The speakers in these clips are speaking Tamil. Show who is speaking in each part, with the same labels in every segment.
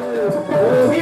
Speaker 1: ஓம்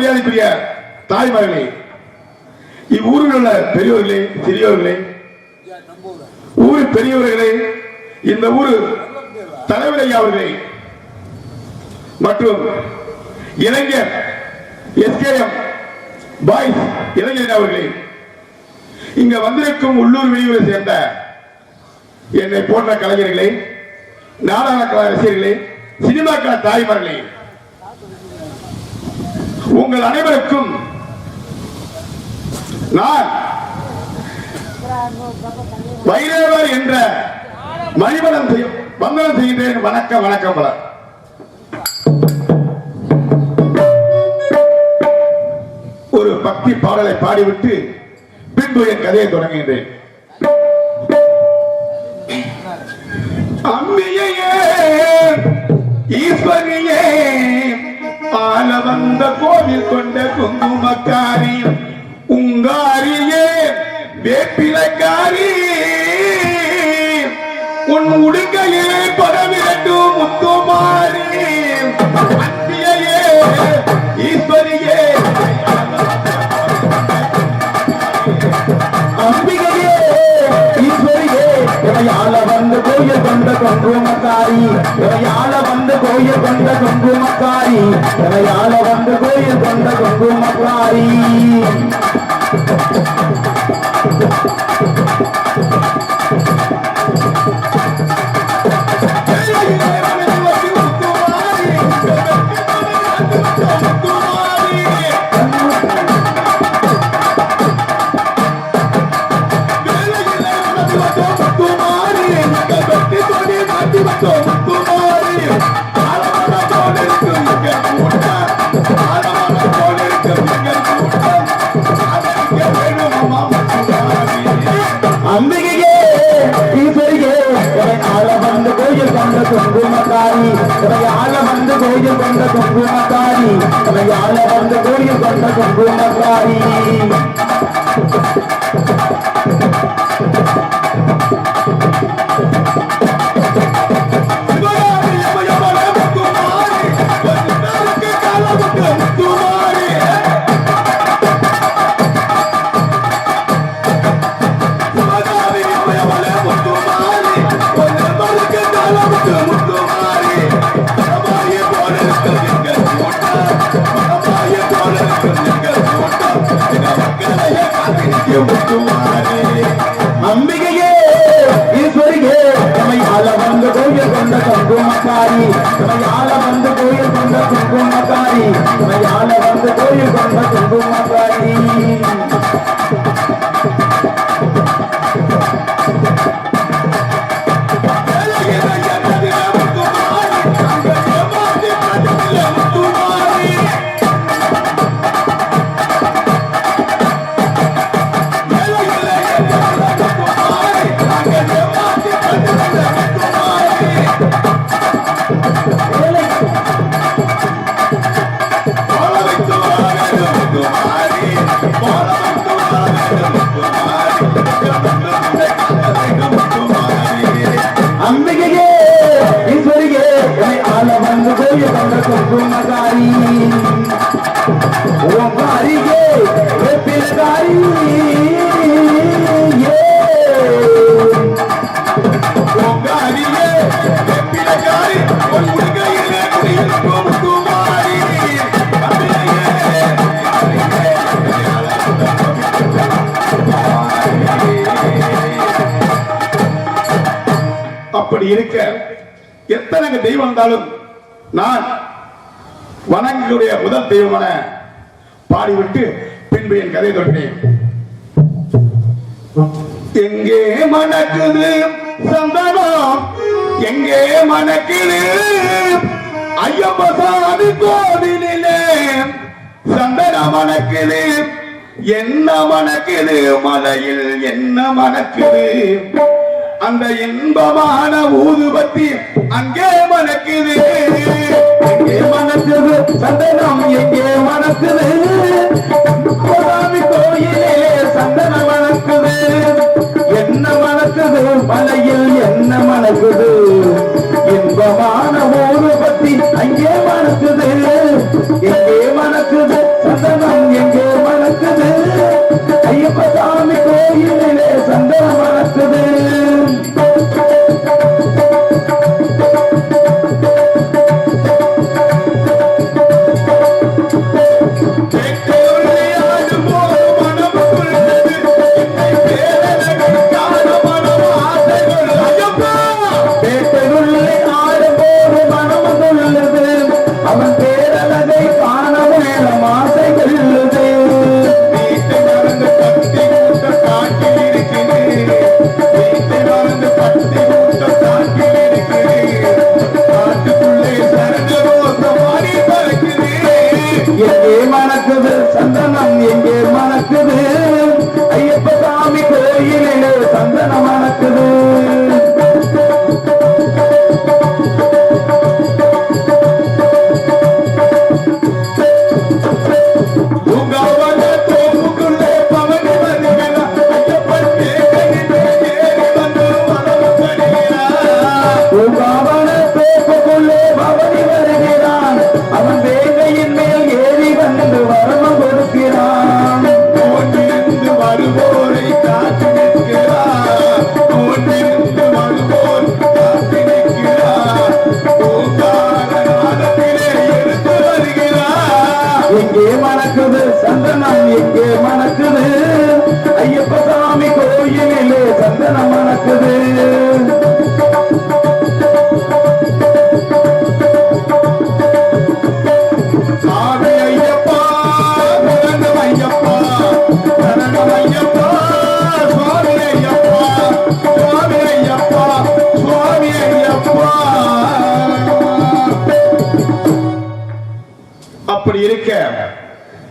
Speaker 2: மரியாதைக்குரிய தாய்மார்களே இவ்வூரில் உள்ள பெரியவர்களே சிறியவர்களே ஊர் பெரியவர்களே இந்த ஊர் தலைவர் அவர்களே மற்றும் இளைஞர் எஸ்கேஎம் பாய்ஸ் இளைஞர் அவர்களே இங்க வந்திருக்கும் உள்ளூர் வெளியூரை சேர்ந்த என்னை போன்ற கலைஞர்களே நாடக கலை ரசிகர்களே சினிமாக்கள தாய்மார்களே உங்கள் அனைவருக்கும் நான் வைரவர் என்ற மணிபலம் செய்யும் வந்தனம் செய்கின்றேன் வணக்கம் வணக்கம் பல ஒரு பக்தி பாடலை பாடிவிட்டு பின்பு என் கதையை தொடங்குகின்றேன். அம்மையே ஈஸ்வரியே ஆல வந்த கோவில் கொண்ட குங்குமக்காரி உங்காரியே வேப்பிலக்காரி. உன் உடுக்கையே பரவிரட்டும் முத்துமாரி. அன்பியையே ஈஸ்வரியே.
Speaker 1: அம்பிகையே ஈஸ்வரியே. குங்குமக்காரி. இவையால வந்து கோயில் கொண்ட குங்குமக்காரி. இவையால வந்து கோயில் கொண்ட குங்குமக்காரி.
Speaker 2: எனக்கு தெய்வம் இருந்தாலும் நான் வணங்களுடைய முதல் தெய்வமான பாடிவிட்டு பின்பு என் கதை தொடங்கினேன் எங்கே மணக்குது சந்தனம்? எங்கே மணக்குது ஐயப்பசாமி கோவிலே சந்தன மணக்குது. என்ன மணக்குது? மலையில் என்ன மணக்குது? அந்த இன்பமான ஊதுபத்தி அங்கே மணக்குது.
Speaker 1: எங்கே மணக்குது? சந்தனம் எங்கே மணக்குது? கோயிலே சந்தன மணக்குது. என்ன மணக்குது? மலையில் என்ன மணக்குது? இன்பமான ஊதுபத்தி அங்கே மணக்குது.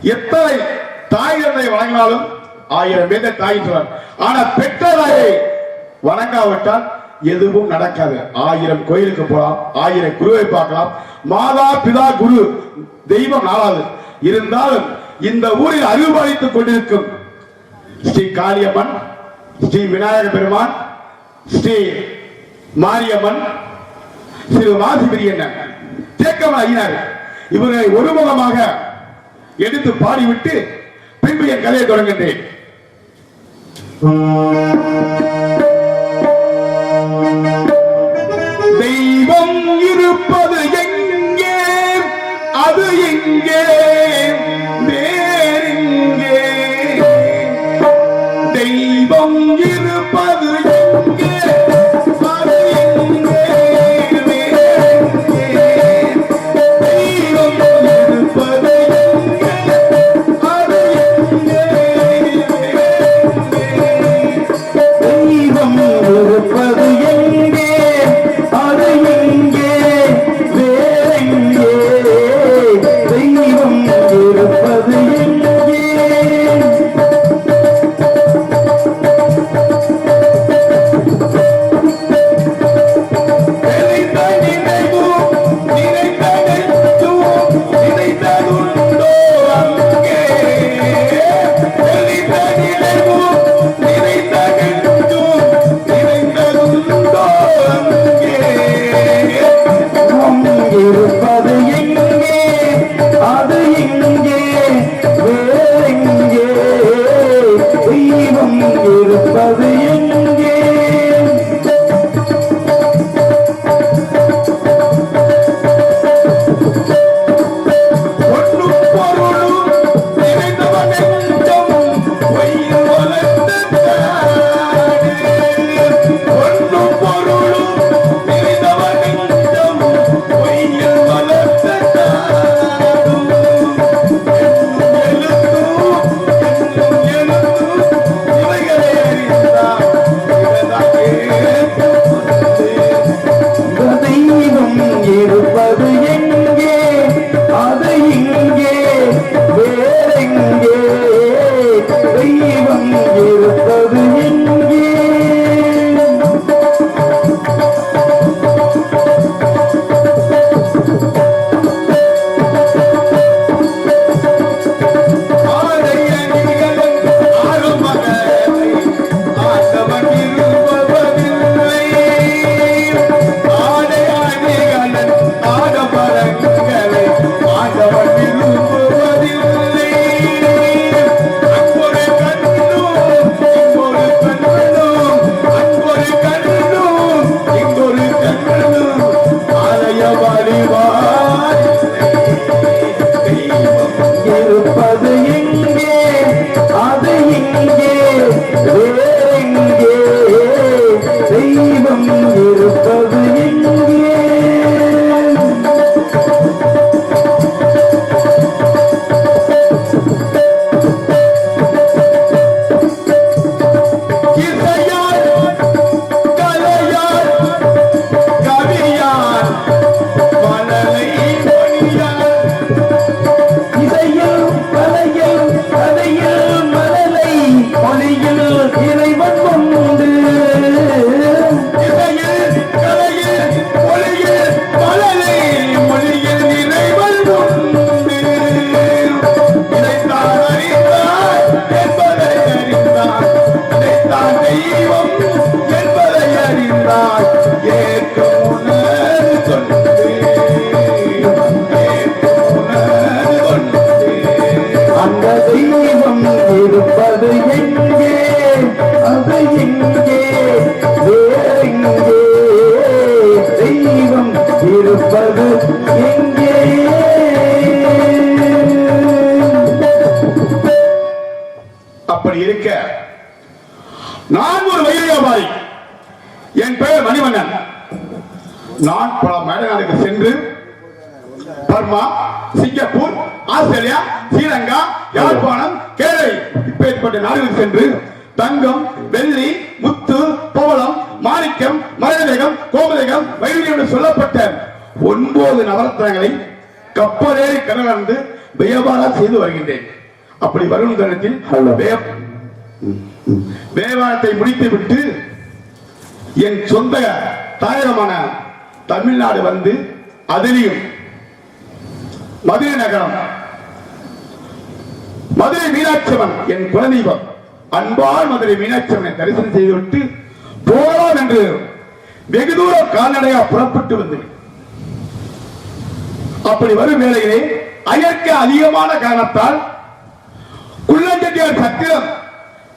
Speaker 2: எத்தனை தாய் தந்தை வணங்கினாலும் ஆயிரம் பேர் தாய் சொல்றார் ஆனா பெற்ற தாயை வணங்காவிட்டால் எதுவும் நடக்காது. ஆயிரம் கோயிலுக்கு போகலாம் ஆயிரம் குருவை பார்க்கலாம். மாதா பிதா குரு தெய்வம் நாளாது இருந்தாலும் இந்த ஊரில் அருள்பாலித்துக் கொண்டிருக்கும் ஸ்ரீ காளியம்மன் ஸ்ரீ விநாயக பெருமான் ஸ்ரீ மாரியம்மன் ஸ்ரீ மாசி மாசிபிரியண்ணன் தேக்கமன் ஐயனார் இவரை ஒருமுகமாக எடுத்து பாடிவிட்டு பின்பு என் கதையை தொடங்குகின்றேன். தெய்வம் இருப்பது எங்கே? அது எங்கே? நான் ஒரு வயிறு வியாபாரி என் பெயர் மணிவண்ணன். நான் பல மேடநாடுக்கு சென்று Burma Singapore Australia Sri Lanka Jaffna கேரளை இப்பேற்பட்ட நாடுகளுக்கு சென்று தங்கம் வெள்ளி முத்து பவளம் மாணிக்கம் மரதேகம் கோமதேகம் வைரம் என்று சொல்லப்பட்ட ஒன்பது நவரத்னங்களை கப்பலேறி கடலர்ந்து வியாபாரம் செய்து வருகின்றேன். அப்படி வரும் தருணத்தில்
Speaker 1: Hello.
Speaker 2: முடித்துவிட்டு என் சொந்த தாயகமான தமிழ்நாடு வந்து அதிலையும் மதுரை நகரம் மதுரை மீனாட்சியம்மன் என் குலதெய்வம் அன்பால் மதுரை மீனாட்சியம்மனை தரிசனம் செய்துவிட்டு போகலாம் என்று வெகு தூரம் கால்நடையாக புறப்பட்டு வந்து அப்படி வரும் வேளையிலே அயற்கை அதிகமான காரணத்தால் குள்ளஞ்செட்டியார் சத்திரம்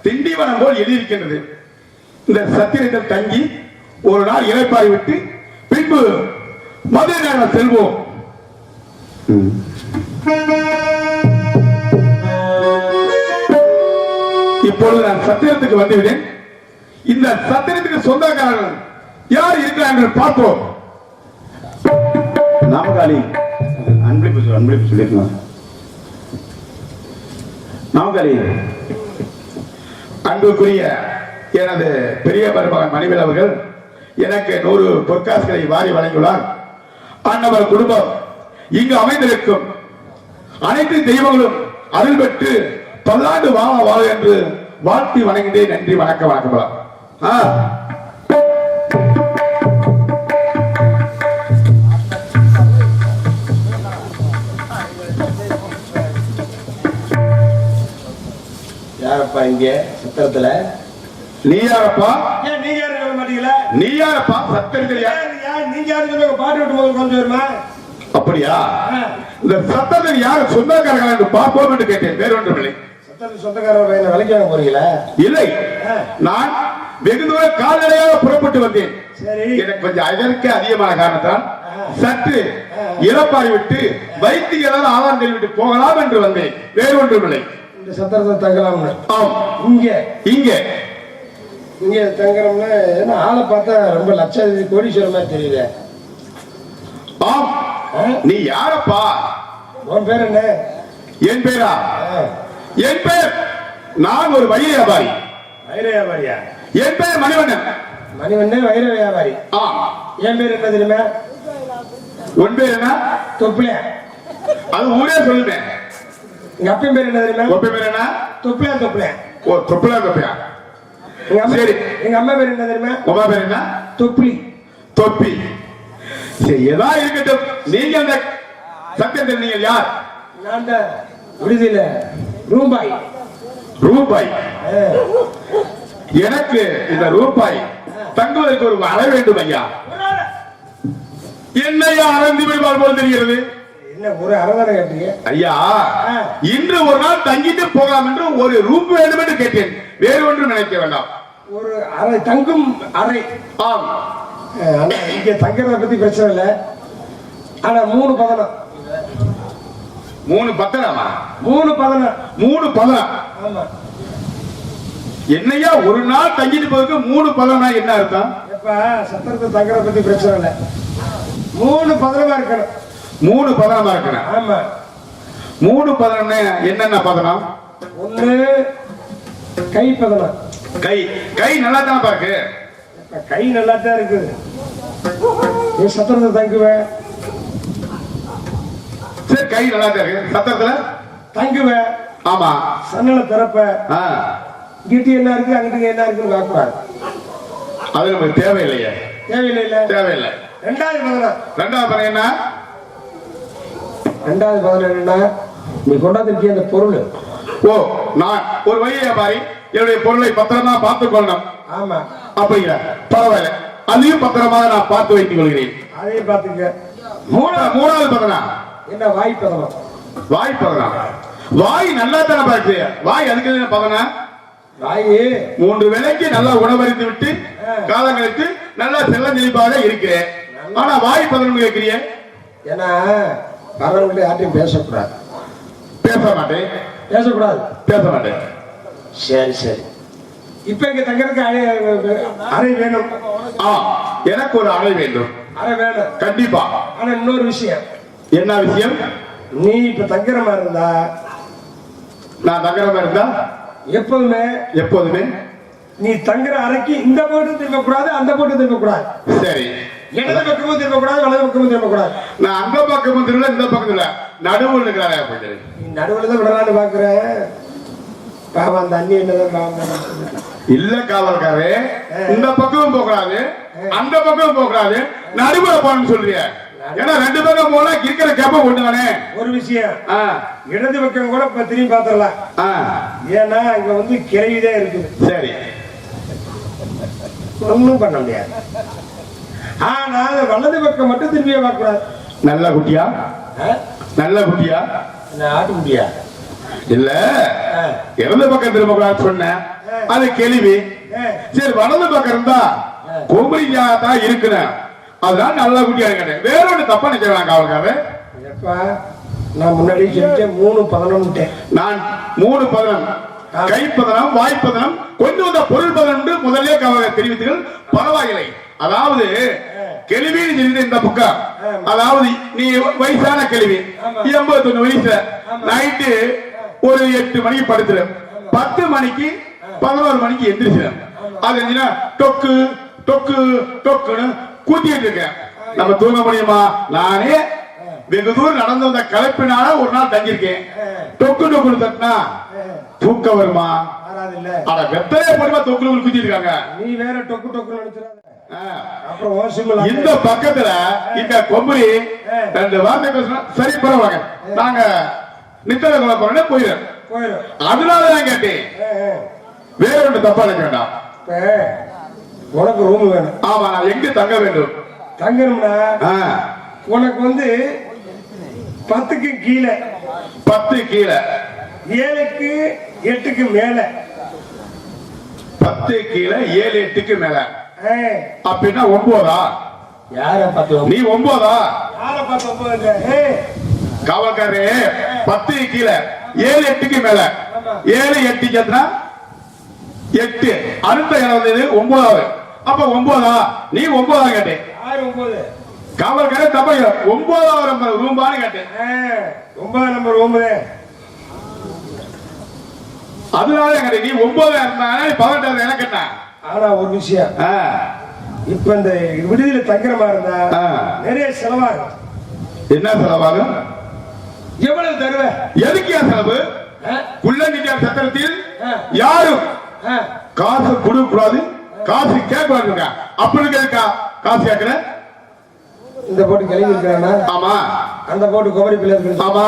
Speaker 2: திண்டிவனம் போல் எழுதியிருக்கின்றது. இந்த சத்திரத்தில் தங்கி ஒரு நாள் இறைப்பாய் விட்டு பின்பு மதுரை நகரம் செல்வோம். இப்பொழுது நான் சத்திரத்துக்கு வந்துவிட்டேன். இந்த சத்திரத்துக்கு சொந்தக்காரர்கள் யார் இருக்கிறார்கள் பார்ப்போம்.
Speaker 1: நாமகாலி அன்பளிப்பு அன்பளிப்பு சொல்லியிருக்கலாம். நாமகாலி
Speaker 2: அன்புக்குரிய எனது பெரிய மருமகன் மணிவேல் அவர்கள் எனக்கு நூறு பொற்காசுகளை வாரி வழங்கியுள்ளார். அன்னவர் குடும்பம் இங்கு அமைந்திருக்கும் அனைத்து தெய்வங்களும் அருள் பெற்று பல்லாண்டு வாழ வாழ என்று வாழ்த்தி வணங்கிட்டே நன்றி வணக்கம் வணக்கம் ஆ.
Speaker 3: யாரப்பா இங்கே? சித்திரத்துல
Speaker 2: நீ யாரப்பா?
Speaker 3: ஏன் நீங்க யாரும் சொல்ல மாட்டீங்களா?
Speaker 2: நீ யாரப்பா? சத்தத்தில் யார்
Speaker 3: நீங்க யாரும் சொல்லுங்க பாட்டு விட்டு போது கொஞ்சம் வருமா
Speaker 2: அப்படியா? இந்த சத்தத்தில் யார் சொந்தக்காரர்கள் என்று பார்ப்போம் என்று கேட்டேன் வேறொன்றுமில்லை
Speaker 3: சத்திரத்து சொந்தக்காரர் பையனை விலைக்கு வாங்க போறீங்களா?
Speaker 2: இல்லை. நான் வெகு தூர கால்நடையாக புறப்பட்டு வந்தேன்.
Speaker 3: சரி.
Speaker 2: எனக்கு கொஞ்சம் அதற்கு அதிகமான காரணத்தால். சற்று
Speaker 3: ஆ.
Speaker 2: இறப்பாய் விட்டு வைத்திய ஏதாவது ஆதாரம் தெரிவிட்டு போகலாம் என்று வந்தேன். வேறு ஒன்றுமில்லை
Speaker 3: இந்த சத்திரத்தை தங்கலாம்னு.
Speaker 2: ஆம்.
Speaker 3: இங்க.
Speaker 2: இங்கே.
Speaker 3: இங்க தங்குறோம்னா என்ன ஆளை பார்த்தா ரொம்ப லட்சாதிபதி கோடீஸ்வரர் மாதிரி தெரியுது
Speaker 2: ஆம். நீ யாரப்பா?
Speaker 3: உன் பேர் என்ன?
Speaker 2: என் பேரா?
Speaker 3: ஆ,
Speaker 2: என் பெயர் நான் ஒரு வைர வியாபாரி.
Speaker 3: வைர வியாபாரியா?
Speaker 2: என் பெயர் மணிவண்ணன்.
Speaker 3: மணிவண்ணே வைர வியாபாரி.
Speaker 2: ஆம்.
Speaker 3: என் பேர் என்ன தெரியுமா?
Speaker 2: உன் பேர் என்ன?
Speaker 3: தொப்பிலியா
Speaker 2: அது ஊரே சொல்லுவேன்
Speaker 3: எங்க அப்பன் பேர் என்ன தெரியுமா?
Speaker 2: உன் பேர் என்ன?
Speaker 3: தொப்பிலியா தொப்பிலியா
Speaker 2: ஓ தொப்புலா தொப்பியா
Speaker 3: எங்க அம்மா
Speaker 2: சரி.
Speaker 3: எங்க அம்மா பேர் என்ன தெரியுமா?
Speaker 2: உமா பேர் என்ன? தொப்பி. சரி ஏதா இருக்கட்டும். நீங்க அந்த நீங்கள் யார்?
Speaker 3: நான் தான் விடுதியில ரூபாய்.
Speaker 2: ரூபாய். எனக்கு இந்த ரூபாய் தங்குவதற்கு ஒரு அறை வேண்டும் ஐயா. என்னையா அறந்து விடுவார் போல் தெரிகிறது?
Speaker 3: ஒரு அரதான கேட்டீங்க?
Speaker 2: ஐயா. இன்று ஒரு நாள் தங்கிட்டு போகலாம் என்று ஒரு ரூம் வேண்டும் என்று கேட்டேன். வேறு ஒன்றும் நினைக்க வேண்டாம்.
Speaker 3: ஒரு அறை தங்கும் அறை.
Speaker 2: ஆம்.
Speaker 3: ஆனா இங்க தங்குறத பத்தி பிரச்சனை இல்லை. ஆனா மூணு பதனம்.
Speaker 2: மூணு பத்தனமா
Speaker 3: மூணு பதனம்.
Speaker 2: மூணு பதனம்.
Speaker 3: ஆமா.
Speaker 2: என்னையா ஒரு நாள் தங்கிட்டு போறதுக்கு மூணு பதனா என்ன அர்த்தம்?
Speaker 3: எப்ப சத்திரத்தை தங்குறத பத்தி பிரச்சனை இல்லை. மூணு பதனமா இருக்கணும்.
Speaker 2: மூணு பதனமா இருக்கணும்
Speaker 3: ஆமா.
Speaker 2: மூணு பதனம்னா என்னென்ன பதனம்
Speaker 3: ஒண்ணு கை பதனம்
Speaker 2: கை. கை நல்லா தானே
Speaker 3: இப்ப கை நல்லா தான் இருக்குது நீ சத்திரத்தை தங்குவேன்.
Speaker 2: சரி கை நல்லா தான் இருக்கு. சத்தத்துல
Speaker 3: தங்குவேன்.
Speaker 2: ஆமா.
Speaker 3: சன்னலை திறப்ப
Speaker 2: ஆ,
Speaker 3: இங்கிட்டு என்ன இருக்கு அங்கிட்டு என்ன இருக்குன்னு பார்க்கக்கூடாது
Speaker 2: அது நமக்கு தேவையில்லையே.
Speaker 3: தேவையில்லை.
Speaker 2: தேவையில்லை.
Speaker 3: ரெண்டாவது பதனம்
Speaker 2: ரெண்டாவது பதம் என்ன?
Speaker 3: ரெண்டாவது பதனம் என்னன்னா நீ கொண்டாந்துருக்கிய அந்த பொருள்?
Speaker 2: ஓ நான் ஒரு வழி வியாபாரி என்னுடைய பொருளை பத்திரமா பார்த்துக் கொள்ளணும்.
Speaker 3: ஆமா.
Speaker 2: அப்படிங்கிற பரவாயில்ல. அதையும் பத்திரமாக நான் பார்த்து வைத்துக் கொள்கிறேன்.
Speaker 3: அதையும் பார்த்துக்க
Speaker 2: மூணாவது மூணாவது பதனா
Speaker 3: என்ன வாய் பதனம்
Speaker 2: வாய் பதனா வாய் நல்லா தானே பாக்கு வாய் அதுக்கு என்ன பதனா
Speaker 3: வாய்.
Speaker 2: மூன்று வேளைக்கு நல்லா உணவறிந்து விட்டு கழித்து நல்லா செல்ல தெளிப்பாக இருக்கிறேன். ஆனா வாய் பதனம் கேட்கிறீங்க?
Speaker 3: ஏன்னா வரவங்கள்ட்ட யார்ட்டையும் பேசக்கூடாது.
Speaker 2: பேச மாட்டேன்
Speaker 3: பேசக்கூடாது.
Speaker 2: பேச மாட்டேன்
Speaker 3: சரி சரி. இப்ப இங்க தங்கறதுக்கு அறை அறை வேணும்
Speaker 2: ஆ எனக்கு ஒரு அறை வேண்டும்.
Speaker 3: அறை வேணும்
Speaker 2: கண்டிப்பா.
Speaker 3: ஆனா இன்னொரு விஷயம்.
Speaker 2: என்ன விஷயம்?
Speaker 3: நீ இப்ப தங்குற மாதிரி இருந்தா
Speaker 2: நான் தங்கரமா இருந்தா?
Speaker 3: எப்போதுமே
Speaker 2: எப்போதுமே?
Speaker 3: நீ தங்குற அறைக்கு இந்த போட்டு திரும்ப கூடாது அந்த போட்டு திரும்ப கூடாது
Speaker 2: சரி.
Speaker 3: இடது பக்கமும் திரும்ப கூடாது வலது பக்கமும் திரும்ப கூடாது
Speaker 2: நான் அந்த பக்கமும் தெரியல இந்த பக்கம் தெரியல நடுவில் இருக்கிறாரே போயிட்டு
Speaker 3: நீ நடுவுல தான் விடலான்னு பாக்குறேன் பாவம் அந்த அண்ணி என்னதான் பாவம்
Speaker 2: இல்ல காவல்காரே. இந்த பக்கமும் போகக்கூடாது. அந்த பக்கமும் போகக்கூடாது. நடுவுல போகணும்னு சொல்றிய. ஏன்னா ரெண்டு பக்கம் போனா இருக்கிற கேப்ப ஒண்ணுதானே?
Speaker 3: ஒரு விஷயம். இடது பக்கம் கூட இப்ப திரும்பி பாத்திரலாம் ஏன்னா இங்க வந்து கிளைவிதான் இருக்குது.
Speaker 2: சரி.
Speaker 3: ஒண்ணும் பண்ண முடியாது. ஆனா வலது பக்கம் மட்டும் திரும்பியே பார்க்க கூடாது
Speaker 2: நல்ல குட்டியா? நல்ல குட்டியா?
Speaker 3: ஆட்டு முடியா
Speaker 2: இல்ல. இடது பக்கம் திரும்ப கூடாது சொன்னேன் அது கேள்வி. சரி வலது பக்கம் இருந்தா குமரியா தான் இருக்கிறேன் அதுதான் நல்ல குட்டியா கேட்டேன் வேற ஒண்ணு தப்பா நினைக்கிறான் காவல்காரர்
Speaker 3: எப்பா நான் முன்னாடி மூணு பதினொன்னுட்டேன்.
Speaker 2: நான் மூணு பதனம். கைப்பதனம் வாய்ப்பதனம் கொண்டு வந்த பொருள் பதனம் முதல்ல தெரிவித்தீர்கள். பரவாயில்லை. அதாவது கேள்வின்னு தெரிந்த இந்த புக்கா? அதாவது நீ வயசான கேள்வி. எண்பத்தி ஒண்ணு வயசு நைட்டு ஒரு எட்டு மணிக்கு படுத்துற பத்து மணிக்கு பதினோரு மணிக்கு எந்திரிச்சு அது என்னன்னா டொக்கு டொக்கு டொக்குன்னு கூட்டிட்டு இருக்கேன். நம்ம தூங்க முடியுமா? நானே வெகு தூரம் நடந்து வந்த கலப்பினால ஒரு நாள் தங்கியிருக்கேன். டொக்கு டொக்குன்னு தட்டினா தூக்கம் வருமா? அட வெத்தலைய போடுமா தொக்குல குத்தி இருக்காங்க?
Speaker 3: நீ வேற டொக்கு டொக்கு நினைச்சிடாத
Speaker 2: இந்த பக்கத்துல இந்த கொம்புரி ரெண்டு வார்த்தை பேசினா சரி பரவாங்க நாங்க நித்தல கொலை போறேன்னு
Speaker 3: போயிடும்.
Speaker 2: அதனால தான் கேட்டேன். வேற ஒன்று தப்பா நினைக்க வேண்டாம்
Speaker 3: உனக்கு ரூம் வேணும்.
Speaker 2: ஆமா நான் எங்க தங்க வேண்டும்?
Speaker 3: தங்கணும்னா. உனக்கு வந்து பத்துக்கு கீழே.
Speaker 2: பத்து கீழே.
Speaker 3: ஏழுக்கு எட்டுக்கு மேல.
Speaker 2: பத்து கீழே ஏழு எட்டுக்கு மேல. அப்படின்னா ஒன்பதா
Speaker 3: யார பார்த்து
Speaker 2: நீ ஒன்பதா
Speaker 3: யார பார்த்து ஒன்பதுங்க? ஏய்,
Speaker 2: காவல்காரே பத்து கீழே. ஏழு எட்டுக்கு மேல. ஏழு எட்டுக்கு எத்தனை எட்டு. அடுத்த இடம் வந்தது ஒன்பதாவது அப்ப ஒன்பதா நீ ஒன்பதா கேட்டேன். காவல்காரே தப்பா. ஒன்பதாவது நம்பர் ரூபான்னு கேட்டேன்.
Speaker 3: ஒன்பதாம் நம்பர் ஒன்பது
Speaker 2: அதனால கேட்டேன். நீ ஒன்பதா இருந்தாங்க பதினெட்டாவது எனக்கு கேட்டேன்
Speaker 3: ஆனா ஒரு விஷயம். இப்ப இந்த விடுதியில தங்குறமா இருந்தா. நிறைய செலவாகும்.
Speaker 2: என்ன செலவாகும்?
Speaker 3: எவ்வளவு தருவ?
Speaker 2: எதுக்கு செலவு? குள்ளநிதியார் சத்திரத்தில். யாரும் காசு கொடுக்க கூடாது. காசு கேட்க கூடாதுங்க அப்படி இருக்கா காசு கேட்கல.
Speaker 3: இந்த போட்டு கிளம்பி இருக்கிறானா
Speaker 2: ஆமா.
Speaker 3: அந்த போட்டு குமரி பிள்ளை இருக்கு.
Speaker 2: ஆமா.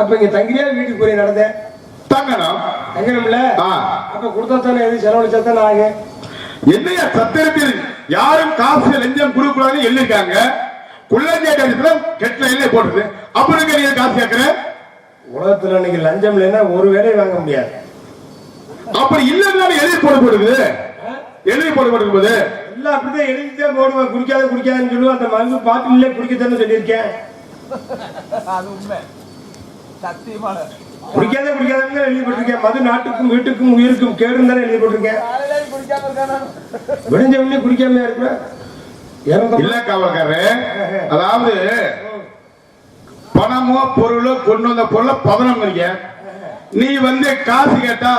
Speaker 3: அப்ப இங்க தங்கிரியா வீட்டுக்கு போய் நடந்தேன்.
Speaker 2: தங்கணும்.
Speaker 3: தங்கணும்ல. அப்ப கொடுத்தா தானே எது செலவழிச்சா தானே ஆகும்?
Speaker 2: என்னையா சத்திரத்தில் யாரும் காசு லஞ்சம் கொடுக்க கூடாதுன்னு எழுதிருக்காங்க குள்ளஞ்சேட்டத்துல கெட்ட இல்லை போட்டுது. அப்படி இருக்க நீ காசு கேட்கற
Speaker 3: உலகத்துல இன்னைக்கு லஞ்சம் இல்லைன்னா ஒரு வேலையை வாங்க முடியாது.
Speaker 2: அப்படி இல்லைன்னு எழுதி போட போடுது? எழுதி போட போடுக்கும் போது?
Speaker 3: எல்லாம் அப்படிதான் எழுதிதான் போடுவேன். குடிக்காத குடிக்காதுன்னு சொல்லுவேன் அந்த மருந்து பாட்டிலே குடிக்கத்தானே சொல்லியிருக்கேன்.
Speaker 4: அது உண்மை. சத்தியமான
Speaker 3: குடிக்காத குடிக்காதன்னு எழுதி போட்டிருக்கேன். மது நாட்டுக்கும் வீட்டுக்கும் உயிருக்கும் கேடும் தானே எழுதி போட்டிருக்கேன். விடிஞ்ச உடனே குடிக்காம இறந்த
Speaker 2: இல்ல காவல்காரரு அதாவது பணமோ பொருளோ கொண்டு வந்த பொருளை பதனம் இருக்க நீ வந்து காசு கேட்டா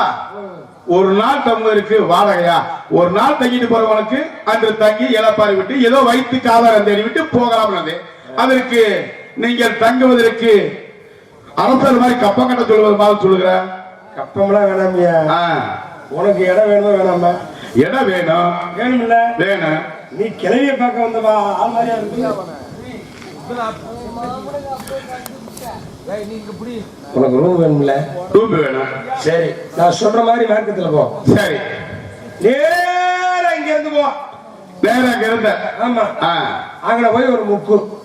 Speaker 2: ஒரு நாள் தங்குவதற்கு வாடகையா? ஒரு நாள் தங்கிட்டு போறவனுக்கு அன்று தங்கி இழப்பாரி விட்டு ஏதோ வயிற்றுக்கு ஆதாரம் தேடி விட்டு போகலாம் அதற்கு நீங்கள் தங்குவதற்கு அரசர் மாதிரி கப்பம் கட்ட சொல்வது மாதிரி சொல்லுகிறேன்.
Speaker 3: கப்பம்லாம் வேணாமியா. உனக்கு இடம் வேணுமோ வேணாமா
Speaker 2: இடம் வேணும்?
Speaker 3: வேணும்ல
Speaker 2: வேணும்.
Speaker 3: நீ கிளவிய பார்க்க வந்தவா? ஆள் மாதிரியா இருக்கு. உனக்கு ரூம் வேணும்ல?
Speaker 2: ரூம் வேணும்.
Speaker 3: சரி நான் சொல்ற மாதிரி மார்க்கத்துல போ.
Speaker 2: சரி.
Speaker 3: நேரா இங்க இருந்து போ.
Speaker 2: நேரம் அங்க இருந்த.
Speaker 3: ஆமா.
Speaker 2: ஆ,
Speaker 3: அங்கன போய் ஒரு முக்கு.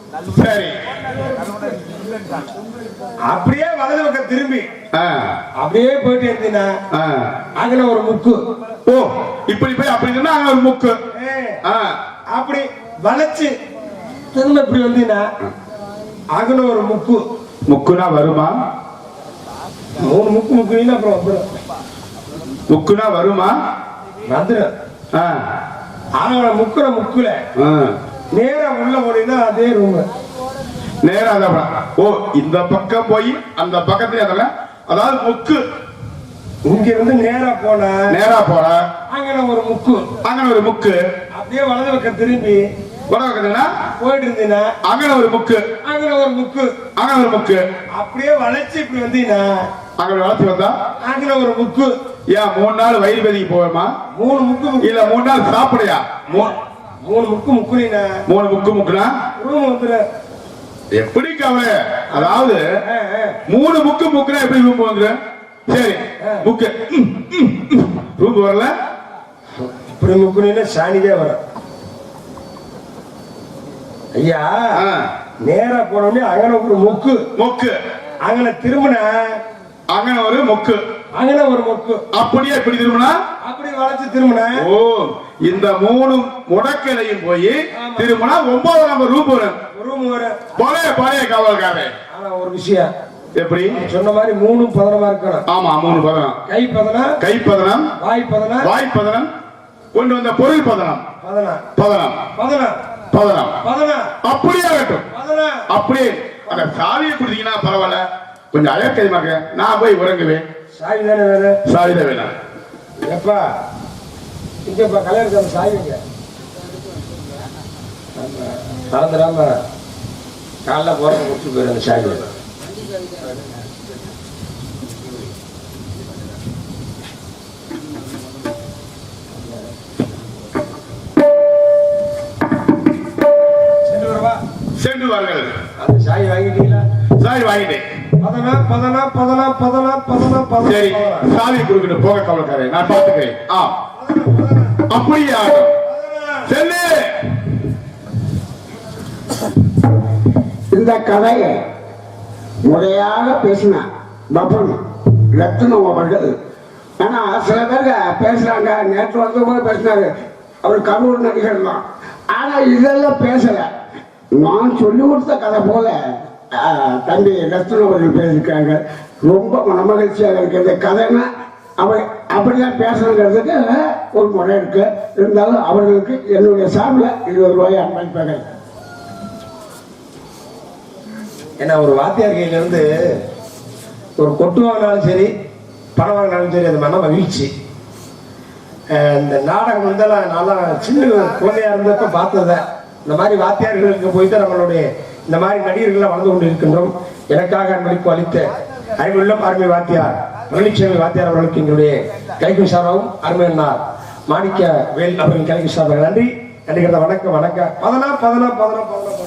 Speaker 3: அப்படியே வலது பக்கம் திரும்பி. அப்படியே போயிட்டு இருந்தீங்கன்னா. அங்கன ஒரு முக்கு.
Speaker 2: ஓ இப்படி போய் அப்படி இருந்தா அங்க ஒரு முக்கு.
Speaker 3: அப்படி வளைச்சு திரும்ப இப்படி வந்தீங்கன்னா அங்கன ஒரு முக்கு.
Speaker 2: முக்குனா வருமா?
Speaker 3: மூணு முக்கு முக்குனீங்கன்னா அப்புறம் வந்துடும்
Speaker 2: முக்குனா வருமா?
Speaker 3: வந்துடும்
Speaker 2: ஆ,
Speaker 3: அங்கன முக்குற முக்குல. நேரா உள்ள போனீங்கன்னா அதே ரூம்.
Speaker 2: நேரா அதான் ஓ இந்த பக்கம் போய் அந்த பக்கத்துல அதெல்லாம் அதாவது முக்கு.
Speaker 3: இங்க இருந்து நேரா போனா
Speaker 2: நேரா போற
Speaker 3: அங்கன ஒரு முக்கு.
Speaker 2: அங்க ஒரு முக்கு.
Speaker 3: அப்படியே வலது பக்கம் திரும்பி போயிட்டு இருந்தீங்கன்னா
Speaker 2: அங்கன ஒரு முக்கு.
Speaker 3: அங்க ஒரு முக்கு.
Speaker 2: அங்க ஒரு முக்கு.
Speaker 3: அப்படியே வளைச்சு இப்படி வந்தீங்கன்னா
Speaker 2: அங்க வளர்த்து வந்தா?
Speaker 3: அங்க ஒரு முக்கு.
Speaker 2: ஏன் மூணு நாள் வயிறு பதிக்கு போவேமா?
Speaker 3: மூணு முக்கு
Speaker 2: இல்ல மூணு நாள் சாப்பிடையா மூ-
Speaker 3: மூணு முக்கு முக்குனீங்கன்னா
Speaker 2: மூணு முக்கு முக்குனா
Speaker 3: ரூம் வந்துரு.
Speaker 2: எப்படி கவலை அதாவது. மூணு முக்கு முக்குனா எப்படி ரூம் வந்துரு? சரி முக்கு. ரூம் வரல?
Speaker 3: இப்படி முக்குனீங்கன்னா சாணிதே வரும். ஐயா நேரா போனோடனே அங்கன ஒரு முக்கு.
Speaker 2: முக்கு.
Speaker 3: அங்கன திரும்பின?
Speaker 2: அங்கன ஒரு முக்கு.
Speaker 3: அங்கன ஒரு முக்கு.
Speaker 2: அப்படியே எப்படி திரும்பினா?
Speaker 3: அப்படி வளைச்சு திரும்பின.
Speaker 2: ஓ இந்த மூணு முடக்கலையும் போய். திரும்பினா ஒன்பது நம்பர் ரூம் வரும்.
Speaker 3: ரூம் வரும்.
Speaker 2: பழைய பழைய காவல்காரன்
Speaker 3: ஆனா ஒரு விஷயம்.
Speaker 2: எப்படி?
Speaker 3: சொன்ன மாதிரி மூணும் பதனமா இருக்கணும்.
Speaker 2: ஆமா மூணு பதனம்
Speaker 3: கை பதனா?
Speaker 2: கை பதனம்
Speaker 3: வாய் பதனா?
Speaker 2: வாய் பதனம் கொண்டு வந்த பொருள் பதனம்
Speaker 3: பதனா.
Speaker 2: பதனம்
Speaker 3: பதனா.
Speaker 2: பதனம்
Speaker 3: பதனா.
Speaker 2: அப்படியே ஆகட்டும் அப்படியே. அந்த சாவியை கொடுத்தீங்கன்னா பரவாயில்ல. கொஞ்சம் அழகதிமாக்க நான் போய் உறங்குவேன்.
Speaker 3: சாவி தானே வேற
Speaker 2: சாவி தான் வேணாம்.
Speaker 3: எப்பா? இங்கப்பா கல்யாணத்துக்கு அந்த சாவி இங்க ஆமா. மறந்துடாம காலைல போறத முடிச்சு போயிரு அந்த சாவி சென்று
Speaker 2: வாருங்கள்.
Speaker 3: அந்த சாவி வாங்கிட்டீங்களா?
Speaker 2: சாவி வாங்கிட்டேன்.
Speaker 3: பதனா பதனா பதனா பதனா பதனா பதனா
Speaker 2: சரி. சாவி கொடுக்கணும் போக கவலைக்காரன் நான் பார்த்துக்கிறேன். ஆ. அப்படியே? ஆகட்டும் செல்லு.
Speaker 5: இந்த கதையை முறையாக பேசினான் பபன் ரத்னம் அவர்கள். ஆனா சில பேர் பேசுறாங்க. நேற்று வந்து கூட பேசினாரு. அவர் கரூர் நடிகர் தான் ஆனா இதெல்லாம் பேசல. நான் சொல்லி கொடுத்த கதை போல தம்பி ரத்னம் அவர்கள் பேசியிருக்காங்க. ரொம்ப மனமகிழ்ச்சியாக இருக்கிறது இந்த கதைன்னா அவர் அப்படிதான் பேசணுங்கிறதுக்கு ஒரு முறை இருக்கு. இருந்தாலும் அவர்களுக்கு என்னுடைய சார்பில் இருபது ரூபாயை அன்பளிப்பாக
Speaker 3: ஏன்னா ஒரு வாத்தியார் கையில ஒரு கொட்டு வாங்கினாலும் சரி பணம் வாங்கினாலும் சரி அது மன மகிழ்ச்சி. இந்த நாடகம் வந்து நல்லா சின்ன குழந்தையா இருந்தப்ப பார்த்தத இந்த மாதிரி வாத்தியார்களுக்கு போயிட்டு நம்மளுடைய இந்த மாதிரி நடிகர்கள் வளர்ந்து கொண்டு இருக்கின்றோம் எனக்காக அன்பளிப்பு அளித்த அறிவுள்ள அருமை வாத்தியார் பழனிசாமி வாத்தியார் அவர்களுக்கு எங்களுடைய கலைக்கு சார்பாகவும் அருமை அண்ணார் மாணிக்க வேல் அவர்களின் கைக்கு சார்பாக நன்றி. நடிகர் வணக்கம் வணக்கம். பதினா பதினா பதினா பதினா